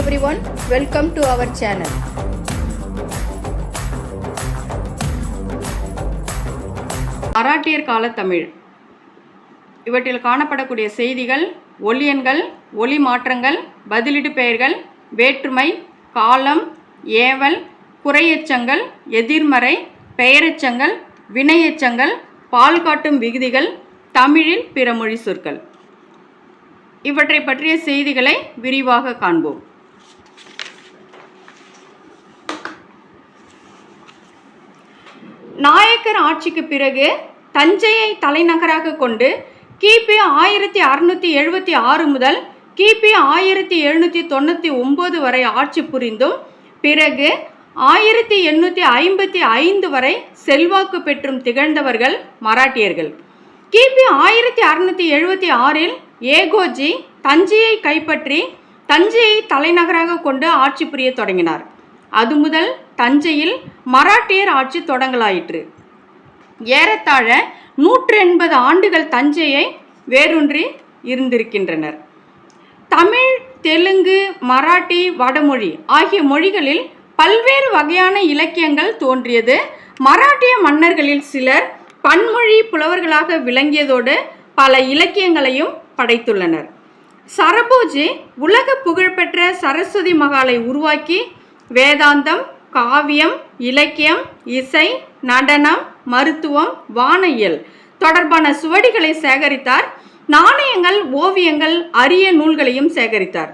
Everyone welcome to our channel மராட்டியர் கால தமிழ். இவற்றில் காணப்படக்கூடிய செய்திகள் ஒலியன்கள் ஒலி மாற்றங்கள் பதிலிடு பெயர்கள் வேற்றுமை காலம் ஏவல் குறையச்சங்கள் எதிர்மறை பெயரச்சங்கள் வினையச்சங்கள் பால் காட்டும் விகுதிகள் தமிழில் பிற மொழி சொற்கள். இவற்றை பற்றிய செய்திகளை விரிவாக காண்போம். நாயக்கர் ஆட்சிக்கு பிறகு தஞ்சையை தலைநகராக கொண்டு கிபி ஆயிரத்தி அறுநூத்தி எழுபத்தி ஆறு முதல் கிபி ஆயிரத்தி எழுநூற்றி தொண்ணூற்றி ஒம்பது வரை ஆட்சி புரிந்தும் பிறகு ஆயிரத்தி எண்ணூற்றி ஐம்பத்தி ஐந்து வரை செல்வாக்கு பெற்றும் திகழ்ந்தவர்கள் மராட்டியர்கள். கிபி ஆயிரத்தி அறுநூற்றி எழுபத்தி ஆறில் ஏகோஜி தஞ்சையை கைப்பற்றி தஞ்சையை தலைநகராக கொண்டு ஆட்சி புரிய தொடங்கினார். அது முதல் தஞ்சையில் மராட்டியர் ஆட்சி தொடங்கலாயிற்று. ஏறத்தாழ நூற்று எண்பது ஆண்டுகள் தஞ்சையை வேரூன்றி இருந்திருக்கின்றனர். தமிழ் தெலுங்கு மராட்டி வடமொழி ஆகிய மொழிகளில் பல்வேறு வகையான இலக்கியங்கள் தோன்றியது. மராட்டிய மன்னர்களில் சிலர் பன்மொழி புலவர்களாக விளங்கியதோடு பல இலக்கியங்களையும் படைத்துள்ளனர். சரபோஜி உலக புகழ்பெற்ற சரஸ்வதி மகாலை உருவாக்கி வேதாந்தம் காவியம் இலக்கியம் இசை நடனம் மருத்துவம் வானியல் தொடர்பான சுவடிகளை சேகரித்தார். நாணயங்கள் ஓவியங்கள் அரிய நூல்களையும் சேகரித்தார்.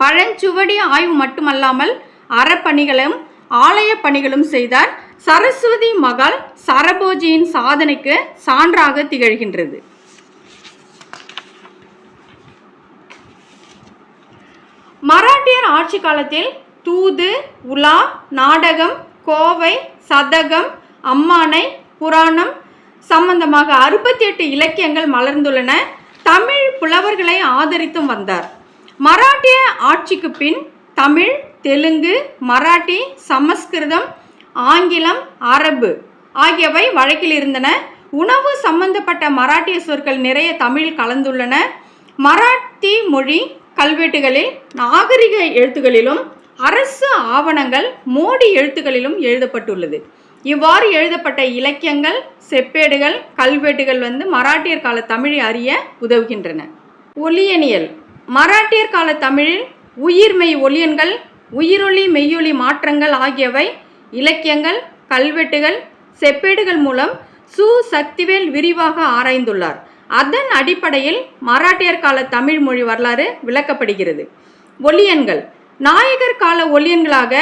பழஞ்சுவடி ஆய்வு மட்டுமல்லாமல் அறப்பணிகளும் ஆலய பணிகளும் செய்தார். சரஸ்வதி மகள் சரபோஜியின் சாதனைக்கு சான்றாக திகழ்கின்றது. மராட்டியர் ஆட்சி காலத்தில் தூது உலா நாடகம் கோவை சதகம் அம்மானை புராணம் சம்பந்தமாக அறுபத்தி எட்டு இலக்கியங்கள் மலர்ந்துள்ளன. தமிழ் புலவர்களை ஆதரித்தும் வந்தார். மராட்டிய ஆட்சிக்கு பின் தமிழ் தெலுங்கு மராட்டி சமஸ்கிருதம் ஆங்கிலம் அரபு ஆகியவை வழக்கில் இருந்தன. உணவு சம்பந்தப்பட்ட மராட்டிய சொற்கள் நிறைய தமிழில் கலந்துள்ளன. மராத்தி மொழி கல்வெட்டுகளில் நாகரிக எழுத்துகளிலும் அரசு ஆவணங்கள் மோடி எழுத்துக்களிலும் எழுதப்பட்டுள்ளது. இவ்வாறு எழுதப்பட்ட இலக்கியங்கள் செப்பேடுகள் கல்வெட்டுகள் வந்து மராட்டியர் கால தமிழை அறிய உதவுகின்றன. ஒலியனியல். மராட்டியர் கால தமிழில் உயிர்மெய் ஒலியன்கள் உயிரொலி மெய்யொலி மாற்றங்கள் ஆகியவை இலக்கியங்கள் கல்வெட்டுகள் செப்பேடுகள் மூலம் சு. சக்திவேல் விரிவாக ஆராய்ந்துள்ளார். அதன் அடிப்படையில் மராட்டியர் கால தமிழ் மொழி வரலாறு விளக்கப்படுகிறது. ஒலியன்கள். நாயகர் கால ஒலியன்களாக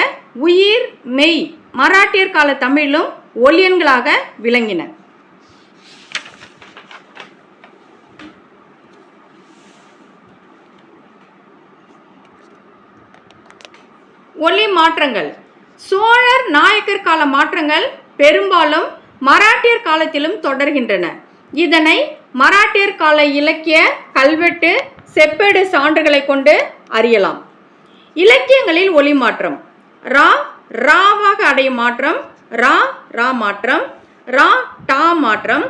உயிர் மெய் மராட்டியர் கால தமிழிலும் ஒலியன்களாக விளங்கின. ஒலி மாற்றங்கள். சோழர் நாயக்கர் கால மாற்றங்கள் பெரும்பாலும் மராட்டியர் காலத்திலும் தொடர்கின்றன. இதனை மராட்டியர் கால இலக்கிய கல்வெட்டு செப்பேடு சான்றுகளை கொண்டு அறியலாம். இலக்கியங்களில் ஒலி மாற்றம். ரா ராவாக அடையும் மாற்றம். ரா ரா மாற்றம். ரா டா மாற்றம்.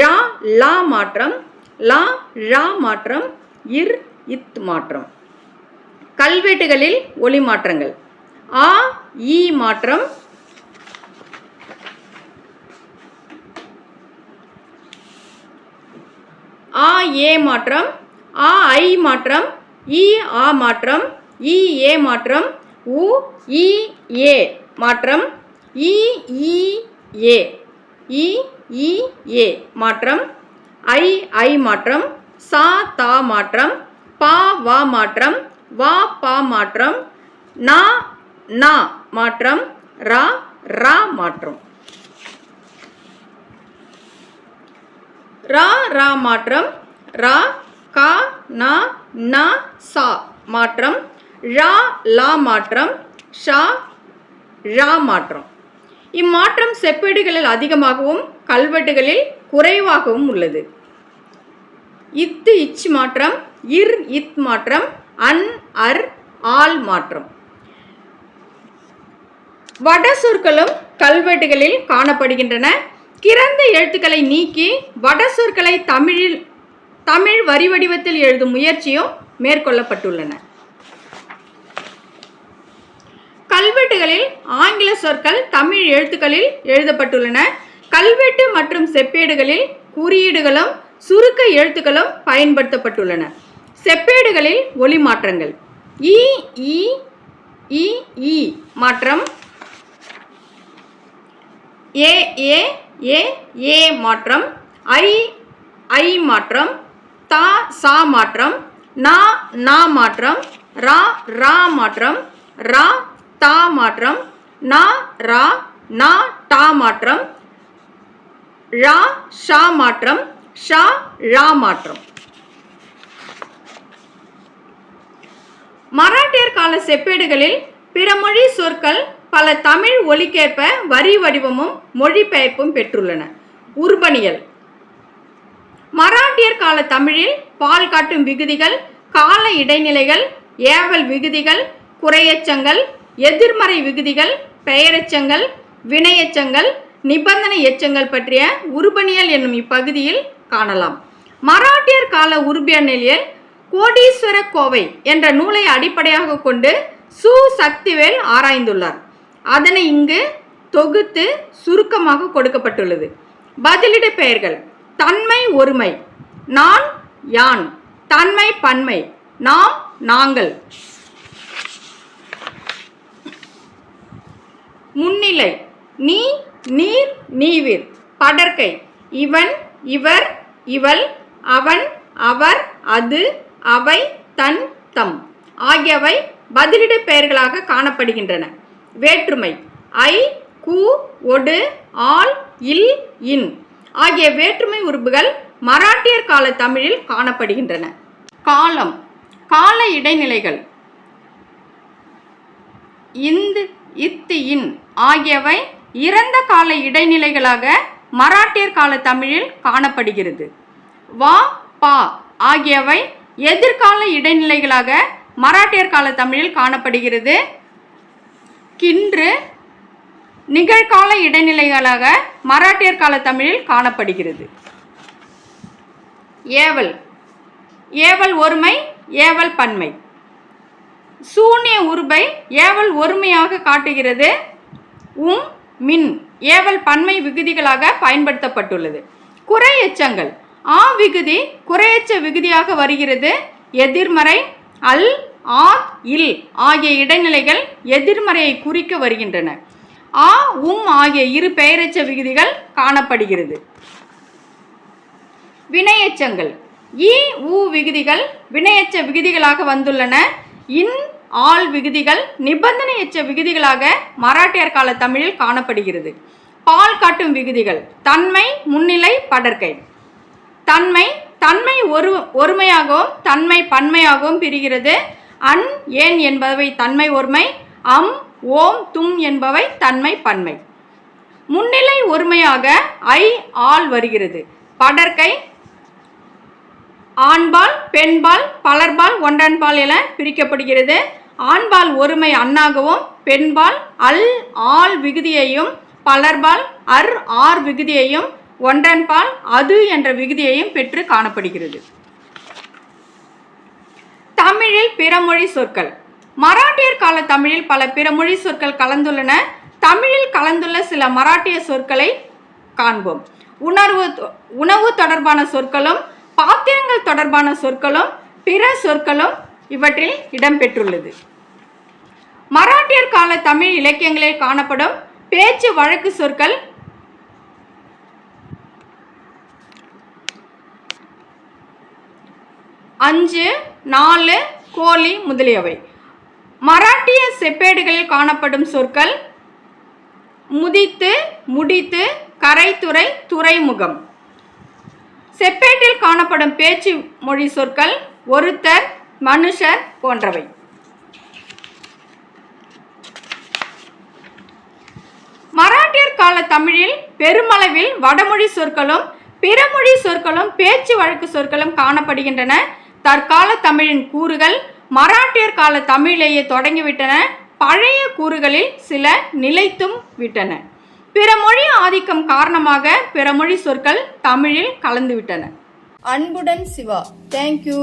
ரா லா மாற்றம். லா ழா மாற்றம். இர் இத் மாற்றம். கல்வெட்டுகளில் ஒலி மாற்றங்கள். ஆ இ மாற்றம். ஆ ஏ மாற்றம். ஆ ஐ மாற்றம். இ ஆ மாற்றம். இ ஏ மாற்றம் உ இஏ மாற்றம் இ இஇஏ ஏ. இ இ ஏ மாற்றம் ஐ ஐ மாற்றம் சா தா மாற்றம் பா வா மாற்றம் வா பா மாற்றம் நா நா மாற்றம் ரா ரா மாற்றம். ரா ரா மாற்றம் ரா கா நா நா சா மாற்றம் ழா லா மாற்றம் ஷா ழா மாற்றம். இம்மாற்றம் செப்பேடுகளில் அதிகமாகவும் கல்வெட்டுகளில் குறைவாகவும் உள்ளது. இத்து இச் மாற்றம் இர் இத் மாற்றம் அன் அர் ஆல் மாற்றம். வட சொற்களும் கல்வெட்டுகளில் காணப்படுகின்றன. கிறந்த எழுத்துக்களை நீக்கி வட சொற்களை தமிழில் தமிழ் வரி வடிவத்தில் எழுதும் முயற்சியும் மேற்கொள்ளப்பட்டுள்ளன. ஆங்கில சொற்கள் தமிழ் எழுத்துக்களில் எழுதப்பட்டுள்ளன. கல்வெட்டு மற்றும் செப்பேடுகளில் குறியீடுகளும் சுருக்க எழுத்துக்களும் பயன்படுத்தப்பட்டுள்ளன. செப்பேடுகளில் ஒலி மாற்றங்கள். இ இ இ மாற்றம். ஏ ஏ ஏ ஏ மாற்றம். ஐ ஐ மாற்றம். தா சா மாற்றம். நா நா மாற்றம். ரா ரா மாற்றம். ரா தா மாற்றம். நா ரா நா டா மாற்றம் ழா ஷா மாற்றம் ஷா ழா மாற்றம். மராட்டியர் கால செப்பேடுகளில் பிற மொழி சொற்கள் பல தமிழ் ஒலிக்கேற்ப வரி வடிவமும் மொழிபெயர்ப்பும் பெற்றுள்ளன. உருபணியல் மராட்டியர் கால தமிழில் பால் காட்டும் விகுதிகள் கால இடைநிலைகள் ஏவல் விகுதிகள் குறையச்சங்கள் எதிர்மறை விகுதிகள் பெயரெச்சங்கள் வினையெச்சங்கள் நிபந்தனை எச்சங்கள் பற்றிய உருபணியல் என்னும் இப்பகுதியில் காணலாம். மராட்டியர் கால உருபியநிலையில் கோடீஸ்வர கோவை என்ற நூலை அடிப்படையாக கொண்டு சு. சக்திவேல் ஆராய்ந்துள்ளார். அதனை இங்கு தொகுத்து சுருக்கமாக கொடுக்கப்பட்டுள்ளது. பதிலிட பெயர்கள் தன்மை ஒருமை நான் யான் தன்மை பன்மை நாம் நாங்கள். முன்னிலை. நீ நீர் நீவிர். படர்க்கை இவன் இவர் இவள் அவன் அவர் அது அவை தன் தம். ஆகியவை பதிலிட பெயர்களாக காணப்படுகின்றன. வேற்றுமை. ஐ கு ஒடு ஆல் இல் இன். ஆகிய வேற்றுமை உறுப்புகள் மராட்டியர் கால தமிழில் காணப்படுகின்றன. காலம். கால இடைநிலைகள். இந்து இத்து இன் ஆகியவை இறந்த கால இடைநிலைகளாக மராட்டியர் கால தமிழில் காணப்படுகிறது. வா பா ஆகியவை எதிர்கால இடைநிலைகளாக மராட்டியர் கால தமிழில் காணப்படுகிறது. கின்று நிகழ்கால இடைநிலைகளாக மராட்டியர் கால தமிழில் காணப்படுகிறது. ஏவல். ஏவல் ஒருமை ஏவல் பன்மை. சூன்ய உருபை ஏவல் ஒருமையாக காட்டுகிறது. உம் மின் ஏவல் பன்மை விகுதிகளாக பயன்படுத்தப்பட்டுள்ளது. குறை எச்சங்கள். ஆ விகுதி குறையச்ச விகுதியாக வருகிறது. எதிர்மறை அல் ஆ இல் ஆகிய இடைநிலைகள் எதிர்மறையை குறிக்க வருகின்றன. ஆ உம் ஆகிய இரு பெயரெச்ச விகுதிகள் காணப்படுகிறது. வினையச்சங்கள். இ உ விகுதிகள் வினையச்ச விகுதிகளாக வந்துள்ளன. இன் ஆள் விகுதிகள் நிபந்தனை எச்ச விகுதிகளாக மராட்டியர் கால தமிழில் காணப்படுகிறது. பால் காட்டும் விகுதிகள் தன்மை முன்னிலை படர்க்கை தன்மை தன்மை ஒரு ஒருமையாகவும் தன்மை பன்மையாகவும் பிரிகிறது. அன் ஏன் என்பவை தன்மை ஒருமை. அம் ஓம் தும் என்பவை தன்மை பன்மை. முன்னிலை ஒருமையாக ஐ ஆள் வருகிறது. படர்க்கை ஆண்பால் பெண்பால் பலர்பால் ஒன்றன்பால் என பிரிக்கப்படுகிறது. ஆண்பால் ஒருமை அண்ணாகவும் பெண்பால் அல் ஆள் விகுதியையும் பலர்பால் அர் ஆர் விகுதியையும் ஒன்றன்பால் அது என்ற விகுதியையும் பெற்று காணப்படுகிறது. தமிழில் பிறமொழி சொற்கள். மராட்டியர் கால தமிழில் பல பிறமொழி சொற்கள் கலந்துள்ளன. தமிழில் கலந்துள்ள சில மராட்டிய சொற்களை காண்போம். உணர்வு உணவு தொடர்பான சொற்களும் பாத்திரங்கள் தொடர்பான சொற்களும் பிற சொற்களும் இவற்றில் இடம்பெற்றுள்ளது. மராட்டியர் கால தமிழ் இலக்கியங்களில் காணப்படும் பேச்சு வழக்கு சொற்கள் அஞ்சு நாலு கோழி முதலியவை. மராட்டிய செப்பேடுகளில் காணப்படும் சொற்கள் முதித்து முடித்து கரைத்துறை துறைமுகம். செப்பேட்டில் காணப்படும் பேச்சு மொழி சொற்கள் ஒருத்தர் மனுஷர் போன்றவை. மராட்டியர் கால தமிழில் பெருமளவில் வடமொழி சொற்களும் பிறமொழி சொற்களும் பேச்சு வழக்கு சொற்களும் காணப்படுகின்றன. தற்கால தமிழின் கூறுகள் மராட்டியர் கால தமிழிலேயே தொடங்கிவிட்டன. பழைய கூறுகளில் சில நிலைத்தும் விட்டன. பிற மொழி ஆதிக்கம் காரணமாக பிற மொழி சொற்கள் தமிழில் கலந்துவிட்டன. அன்புடன் சிவா தேங்க்யூ